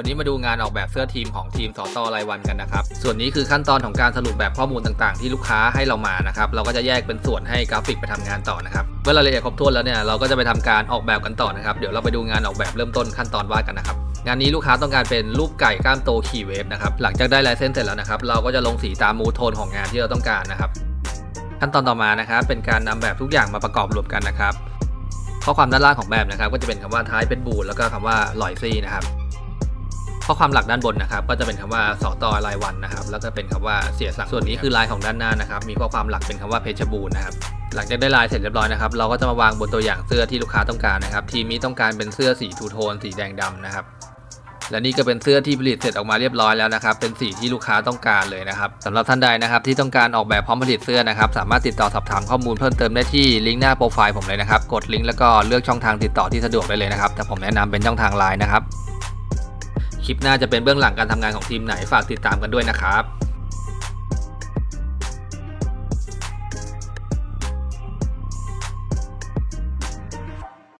วันนี้มาดูงานออกแบบเสื้อทีมของทีมสอตอรายวันกันนะครับ ส่วนนี้คือขั้นตอนของการสรุปแบบข้อมูลต่างๆ ที่ลูกค้าให้เรามานะครับ เราก็จะแยกเป็นส่วนให้กราฟิกไปทำงานต่อนะครับ เมื่อรายละเอียดครบถ้วนแล้วเนี่ยเราก็จะไปทำการออกแบบกันต่อนะครับ เดี๋ยวเราไปดูงานออกแบบเริ่มต้นขั้นตอนวาดกันนะครับ งานนี้ลูกค้าต้องการเป็นรูปไก่ก้ามโตขี่เวฟนะครับ หลังจากได้ลายเส้นเสร็จแล้วนะครับ เราก็จะลงสีตามมูทโทนของงานที่เราต้องการนะครับ ขั้นตอนต่อมานะครับ เป็นการนำแบบทุกอย่างมาประกอบรวมกันนะครับ ข้อความด้านล่างของแบบนะครับ ก็จะเป็นคำว่าท้ายเป็นบูนแล้วก็คำว่าลอยซี่นะครับ ข้อความหลักด้านบนนะครับ ก็จะเป็นคำว่าสอตอรายวันนะครับ แล้วก็เป็นคำว่าเสียสังส่วนนี้คือลายของด้านหน้านะครับ มีข้อความหลักเป็นคำว่าเพชรบูรณ์นะครับหลังจากได้ลายเสร็จเรียบร้อยนะครับ เราก็จะมาวางบนตัวอย่างเสื้อที่ลูกค้าต้องการนะครับ ทีมนี้ต้องการเป็นเสื้อสีทูโทนสีแดงดำนะครับ และนี่ก็เป็นเสื้อที่ผลิตเสร็จออกมาเรียบร้อยแล้วนะครับ เป็นสีที่ลูกค้าต้องการเลยนะครับสำหรับท่านใดนะครับ ที่ต้องการออกแบบพร้อมผลิตเสื้อนะครับ สามารถติดต่อสอบถามข้อมูลเพิ่มเติมได้ที่ลิงก์หน้าโปรไฟล์ผมเลยนะครับ กดลิงก์แล้วก็เลือกช่องทางติดต่อที่สะดวกได้เลยนะครับ แต่ผมแนะนำเป็นช่องทางไลน์นะครับ คลิปหน้าจะเป็นเบื้องหลังการทำงานของทีมไหนฝากติดตามกันด้วยนะครับ